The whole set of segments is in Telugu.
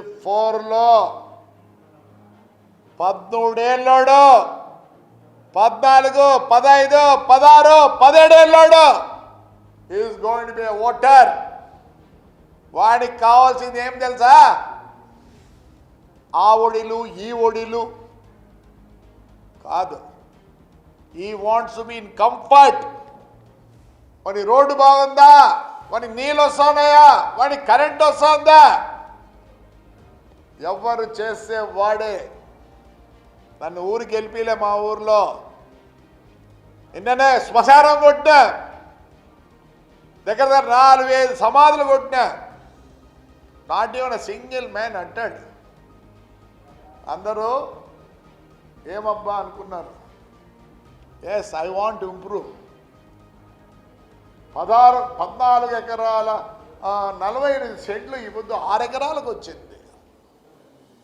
ఫోర్లో పద్మూడేళ్ళోడు. పద్నాలుగు పదహైదు పదహారు పదిహేడేళ్ళోడు. Is going to be voter వాడికి కావాల్సింది ఏం తెలుసా? ఆ ఒడిలు ఈ ఒడిలు. కాదు. ఈ వాంట్స్ మీన్ కంఫర్ట్ వాడి రోడ్డు బాగుందా? వాడి నీళ్ళు వస్తున్నాయా? వాడి కరెంట్ వస్తుందా? ఎవరు చేస్తే వాడే. నన్ను ఊరికి వెళ్ళిపిలే మా ఊర్లో. నిన్ననే శ్మశానం కొట్టినా. దగ్గర దగ్గర నాలుగు ఐదు సమాధులు కొట్టినా. నాట్ ఈవెన్ సింగిల్ మ్యాన్ అంటాడు. అందరూ ఏమబ్బా అనుకున్నారు. ఎస్ ఐ వాంట్ ఇంప్రూవ్ పదహారు పద్నాలుగు ఎకరాల నలభై ఎనిమిది సెంట్లు ఈ పొద్దు ఆరు ఎకరాలకు వచ్చింది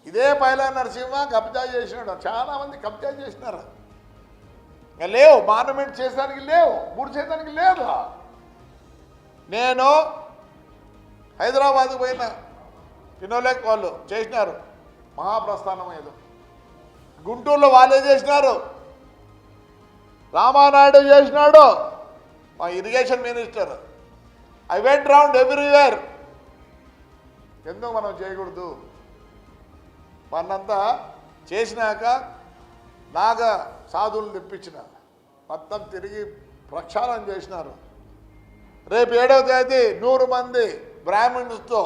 ఇదే పైలా నరసింహ కబ్జా చేసినాడు. చాలా మంది కబ్జా చేసినారు. లేవు మానమెంట్ చేసానికి లేవు మూడు చేయడానికి లేదు. నేను హైదరాబాద్కు పోయిన పినోలేక్ వాళ్ళు చేసినారు. మహాప్రస్థానం ఏదో. గుంటూరులో వాళ్ళే చేసినారు. రామానాయుడు చేసినాడు. మా irrigation minister I went round everywhere ఎందుకు మనం చేయకూడదు? మనంతా చేసినాక నాగ సాధువులు తెప్పించిన. మొత్తం తిరిగి ప్రక్షాళన చేసినారు. రేపు ఏడవ తేదీ నూరు మంది బ్రాహ్మణులతో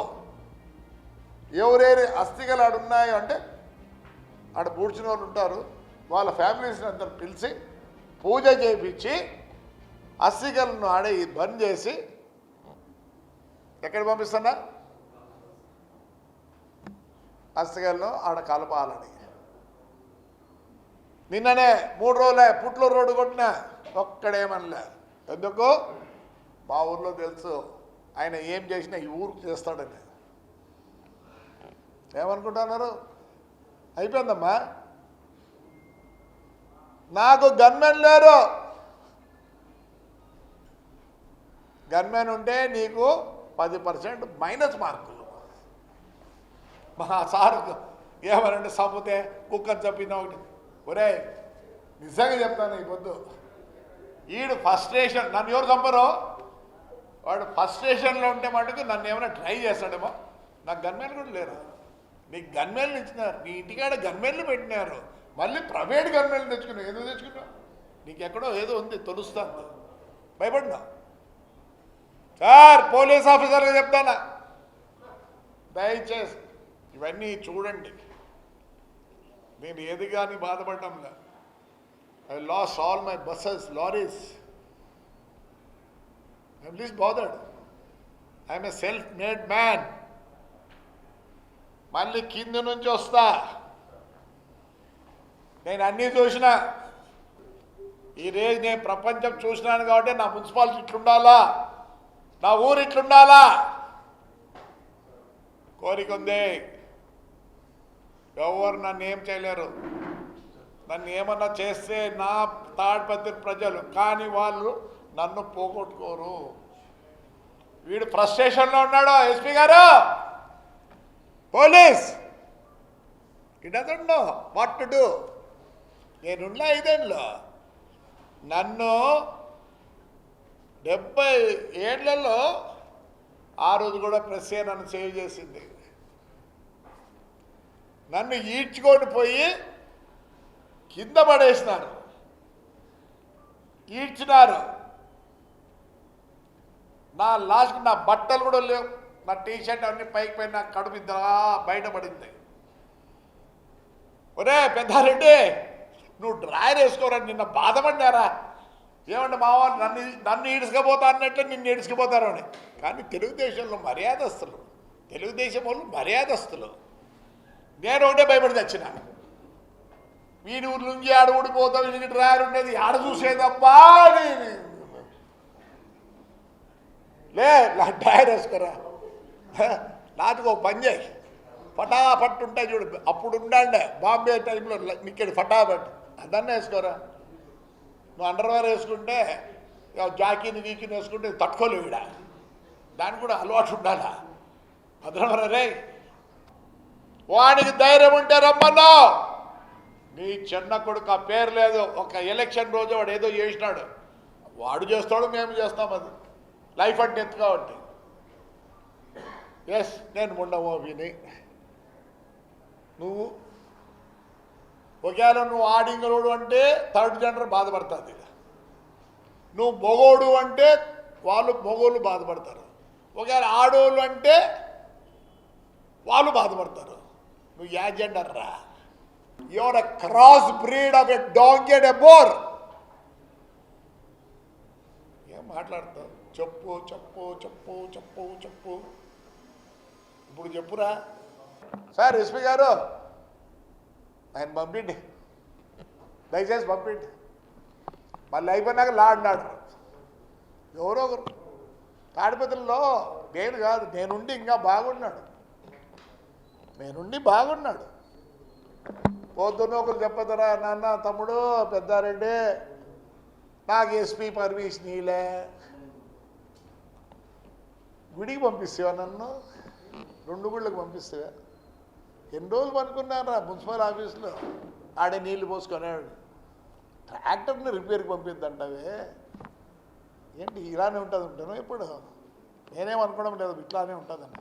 ఎవరేరి అస్థికలు ఆడ ఉన్నాయో అంటే ఆడ పూడ్చిన వాళ్ళు ఉంటారు. వాళ్ళ ఫ్యామిలీస్ని అందరు పిలిచి పూజ చేయించి అస్థికలను ఆడే బంద్ చేసి ఎక్కడ పంపిస్తున్నా అస్థికలను ఆడ కలపాలని నిన్ననే మూడు రోజులే పుట్లూరు రోడ్డు కొట్టిన ఒక్కడేమనలే ఎందుకు? మా ఊర్లో తెలుసు ఆయన ఏం చేసినా ఈ ఊరికి చేస్తాడని. ఏమనుకుంటున్నారు? అయిపోయిందమ్మా. నాకు గన్మెన్ లేరు. గన్మెన్ ఉంటే నీకు పది పర్సెంట్ మైనస్ మార్క్. మా సార్ ఏమనంటే చంపితే కుక్కని చంపిన ఒకటి? ఒరే నిజంగా చెప్తాను ఈ పొద్దు ఈడు ఫస్ట్రేషన్ నన్ను ఎవరు చంపరు? వాడు ఫస్ట్రేషన్లో ఉంటే మటుకు నన్ను ఏమైనా ట్రై చేస్తాడేమో? నాకు గన్మేలు కూడా లేరు? నీకు గన్మేలు ఇచ్చినారు. నీ ఇంటికాడ గన్మేళ్ళు పెట్టినారు. మళ్ళీ ప్రైవేట్ గన్మేలు తెచ్చుకున్నావు. ఏదో తెచ్చుకున్నావు? నీకు ఎక్కడో ఏదో ఉంది తెలుస్తాను భయపడినా? సార్ పోలీస్ ఆఫీసర్గా చెప్తానా? దయచేసి ఇవన్నీ చూడండి. నేను ఏది కానీ బాధపడటంలా. I lost all my buses lorries I'm least bothered I'm a self made man మళ్ళీ కింద నుంచి వస్తా. నేను అన్నీ చూసిన. ఈ రేజ్ నేను ప్రపంచం చూసినాను కాబట్టి నా మున్సిపాలిటీ ఇట్లుండాలా? నా ఊరు ఇట్లుండాలా? కోరిక ఉంది. ఎవరు నన్ను ఏం చేయలేరు. నన్ను ఏమన్నా చేస్తే నా తాడిపత్రి ప్రజలు కానీ వాళ్ళు నన్ను పోగొట్టుకోరు. వీడు ఫ్రస్ట్రేషన్లో ఉన్నాడు ఎస్పీ గారు. Police. He doesn't know what to do నేనున్నా ఐదేళ్ళు. నన్ను డెబ్బై ఏళ్ళలో ఆ రోజు కూడా ప్రెస్ నన్ను సేవ్ చేసింది. నన్ను ఈడ్చుకొని పోయి కింద పడేసినారు ఈడ్చినారు. నా లాస్ట్ నా బట్టలు కూడా లేవు. నా టీ షర్ట్ అన్ని పైకి పైన నా కడుపు ఇద్దరా బయటపడింది ఒరే పెద్దారెడ్డి నువ్వు డ్రాయర్ వేసుకోరా? నిన్న బాధపడ్డారా? ఏమంటే మావా నన్ను నన్ను ఈడ్చుకపోతా అన్నట్టే నిన్ను ఈడ్చుకుపోతారు అని. కానీ తెలుగుదేశంలో మర్యాదస్తులు. తెలుగుదేశం వాళ్ళు మర్యాదస్తులు. నేను ఒకటే భయపడి తెచ్చిన. వీడి ఊరి నుంచి ఆడ ఊడిపోతాం వీడికి డ్రాయర్ ఉండేది. ఆడ చూసేదప్పా లే డ్రాయర్ వేసుకురా. నాటుకు ఒక పని చేయి. ఫటాఫట్ ఉంటాయి చూడు. అప్పుడు ఉండండి. బాంబే టైంలో ఇక్కడ ఫటాఫట్. అదన్నా వేసుకోరా. నువ్వు అండర్వేర్ వేసుకుంటే జాకీని గీకిని వేసుకుంటే తట్టుకోలేవు ఈడ. దానికి కూడా అలవాటు ఉండాలా? భద్రమరా వాడికి ధైర్యం ఉంటే రమ్మన్నా. నీ చిన్న కొడుకు ఆ పేరు లేదు. ఒక ఎలక్షన్ రోజు వాడు ఏదో చేసినాడు. వాడు చేస్తాడు మేము చేస్తాం అది. లైఫ్ అంటే ఎత్తు కాబట్టి. ఎస్ నేను ముండమోబిని నువ్వు ఒకవేళ నువ్వు ఆడింగలోడు అంటే థర్డ్ జెండర్ బాధపడుతుంది. నువ్వు మొగోడు అంటే వాళ్ళు మొగోళ్ళు బాధపడతారు. ఒకవేళ ఆడోళ్ళు అంటే వాళ్ళు బాధపడతారు. నువ్వు యా జెండర్ రా? Your a cross breed of a dog and a boar ఏం మాట్లాడతావు చెప్పు చెప్పు చెప్పు చెప్పు చెప్పు. ఇప్పుడు చెప్పురా. సార్ ఎస్పీ గారు. ఆయన పంపిండి. దయచేసి పంపిండి. మళ్ళీ అయిపోయినాక లాడినాడు ఎవరో ఒకరు. తాడిపత్రిలో నేను కాదు నేనుండి ఇంకా బాగున్నాడు. నేనుండి బాగున్నాడు. పొద్దున్న ఒకరు చెప్పదురా నాన్న తమ్ముడు పెద్దారెడ్డి నాకు ఎస్పీ పర్మిషన్ ఇలే గుడికి పంపిస్తావా నన్ను? రెండు గుళ్ళకి పంపిస్తావా? ఎన్ని రోజులు పనుకున్నారా మున్సిపల్ ఆఫీస్లో. ఆడే నీళ్ళు పోసుకునేవాడు ట్రాక్టర్ని రిపేర్కి పంపిద్దంటావే ఏంటి ఇలానే ఉంటుంది ఉంటాను ఎప్పుడు? నేనేమనుకోవడం లేదు ఇట్లానే ఉంటుందన్నా